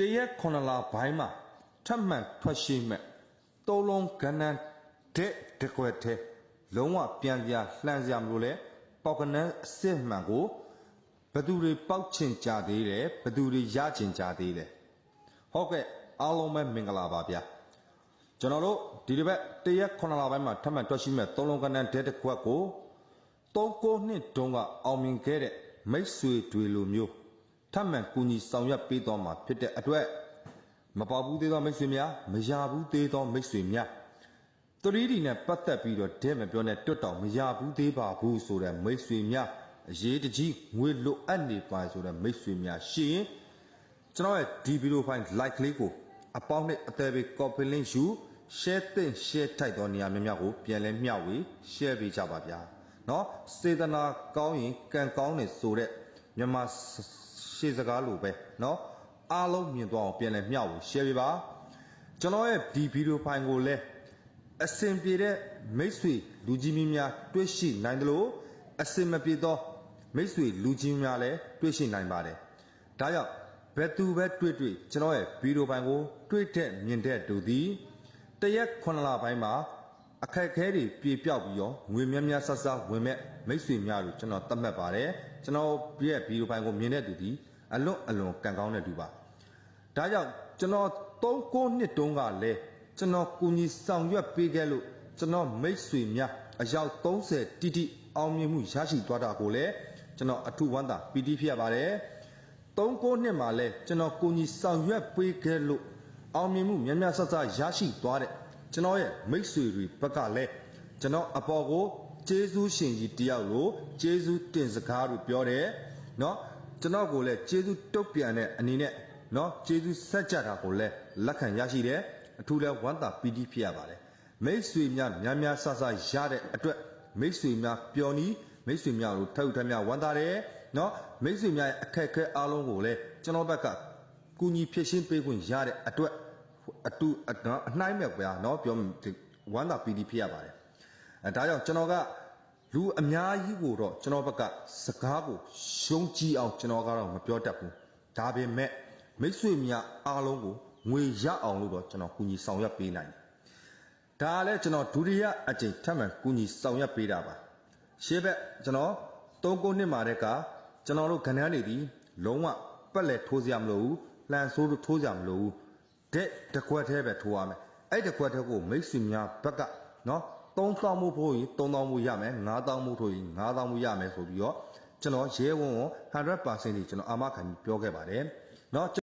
တရက်ခုနှစ်လပိုင်းမှာထပ်မံထွက်ရှိမဲ့သုံးလုံးကဏ္ဍတဲ့တကွက်တဲ့လုံးဝပြန်ပြလှန်စရာမလိုလဲပေါက်ကနန်းအစစ်မှန်ကိုဘယ်သူတွေပောက်ချင်ကြသေးတယ်ဘယ်သူတွေရချင်ကြသေးတယ်ဟုတ်ကဲ့အားလုံးပဲမင်္ဂလာပါဗျာကျွန်တော်တို့ဒီတစ်ပတ်တရက်ခုနှစ်လပိုင်းမှာထပ်မံထွက်ရှိမဲ့သုံးလုံးကဏ္ဍတဲ့တကွက်ကိုသုံးကိုနှစ်တုန်းကအောင်မြင်ခဲ့တဲ့မိတ်ဆွေတွေလိုမျိုး ထပ်မံကူညီဆောင်ရွက်ပေးတော်မှာဖြစ်တဲ့အတွက် မပေါဘူးသေးသောမိတ်ဆွေများမရဘူးသေးသောမိတ်ဆွေများ 3D နဲ့ပတ်သက်ပြီးတော့တဲ့မပြောနဲ့တွတ်တောင်မရဘူးသေးပါဘူးဆိုတဲ့မိတ်ဆွေများအရေးတကြီးငွေလိုအပ်နေပါဆိုတဲ့မိတ်ဆွေများရှိရင်ကျွန်တော်ရဲ့ဒီဗီဒီယိုဖိုင် like လေးကိုအပေါင်းနဲ့အသေးပေး copy link ယူ share သင့် share ထိုက်သောနေရာများများကိုပြန်လဲမျှဝေ share ပေးကြပါဗျာเนาะစေတနာကောင်းရင်ကံကောင်းတယ်ဆိုတဲ့မြန်မာ ရှေ့စကားလိုပဲเนาะအားလုံးမြင်သွားအောင်ပြန်လဲမျှဝေ share ပေးပါကျွန်တော်ရဲ့ဒီဗီဒီယိုဖိုင်ကိုလည်း အစင်ပြေတဲ့မိတ်ဆွေလူကြီးမင်းများတွေ့ရှိနိုင်တယ်လို့အစင်မပြေသောမိတ်ဆွေလူကြီးများလည်းတွေ့ရှိနိုင်ပါတယ်။ဒါကြောင့်ဘယ်သူပဲတွေ့တွေ့ကျွန်တော်ရဲ့ဗီဒီယိုပိုင်းကိုတွေ့တဲ့မြင်တဲ့သူသည်တရက်ခုနှစ်လပိုင်းမှာအခက်အခဲတွေပြေပြောက်ပြီးတော့ငွေများများဆဆဝင်မဲ့မိတ်ဆွေများလို့ကျွန်တော်သတ်မှတ်ပါတယ်။ကျွန်တော်ရဲ့ဗီဒီယိုပိုင်းကိုမြင်တဲ့သူသည် အလွန်အလွန်ကံကောင်းတဲ့လူပါဒါကြောင့်ကျွန်တော်၃၉နှစ်တုန်းကလည်းကျွန်တော်ကူညီဆောင်ရွက်ပေးခဲ့လို့ကျွန်တော်မိတ်ဆွေများအယောက်30တိတိအောင်မြင်မှုရရှိသွားတာကိုလည်းကျွန်တော်အထူးဝမ်းသာပီတိဖြစ်ရပါတယ်။39နှစ်မှာလဲကျွန်တော်ကိုကြီးဆောင်ရွက်ပေးခဲ့လို့အောင်မြင်မှုများများဆဆရရှိသွားတဲ့ကျွန်တော်ရဲ့မိတ်ဆွေတွေဘက်ကလည်းကျွန်တော်အပေါ်ကိုကျေးဇူးရှင်ကြီးတယောက်လိုကျေးဇူးတင်စကားလို့ပြောတယ်။နော် ကျွန်တော်ကိုလည်းကျေးဇူးတုတ်ပြန်တဲ့အနေနဲ့နော်ကျေးဇူးဆက်ကြတာကိုလည်းလက်ခံရရှိတယ်အထူးလဲဝမ်းသာပီတိဖြစ်ရပါတယ်မိတ်ဆွေများများများဆဆရတဲ့အတွက်မိတ်ဆွေများပျော်နီးမိတ်ဆွေများတို့ထောက်ထက်များဝမ်းသာတယ်နော်မိတ်ဆွေများရဲ့အခက်အခဲအားလုံးကိုလည်းကျွန်တော်ဘက်ကကူညီဖြည့်ရှင်းပေးခွင့်ရတဲ့အတွက်အတူအနှိုင်းမဲ့ပွားနော်ပြောဝမ်းသာပီတိဖြစ်ရပါတယ်အဲဒါကြောင့်ကျွန်တော်က လူအများကြီးကိုတော့ကျွန်တော်ဘက်ကစကားကိုရှုံးကြည့်အောင်ကျွန်တော်ကတော့မပြောတတ်ဘူးဒါပေမဲ့မိတ်ဆွေများအားလုံးကိုငွေရအောင်လို့တော့ကျွန်တော်ကူညီဆောင်ရွက်ပေးနိုင်တယ်ဒါလည်းကျွန်တော်ဒုတိယအကြိမ်ထပ်မံကူညီဆောင်ရွက်ပေးတာပါရှေ့ဘက်ကျွန်တော်၃ခုနှစ်မှာတဲ့ကကျွန်တော်တို့ခဏန်းနေပြီးလုံးဝပက်လက်ထိုးစရာမလိုဘူးလှန်ဆိုးထိုးစရာမလိုဘူးတဲ့တကွက်သေးပဲထိုးရမယ်အဲ့တကွက်သေးကိုမိတ်ဆွေများဘက်ကနော် 3000မှုဖို့ရင်3000မှုရမယ်9000မှုထိုးရင်9000မှုရမယ်ဆိုပြီးတော့ကျွန်တော်ရဲဝုံကို100%ကြီးကျွန်တော်အာမခံပြီးပြောခဲ့ပါတယ်เนาะ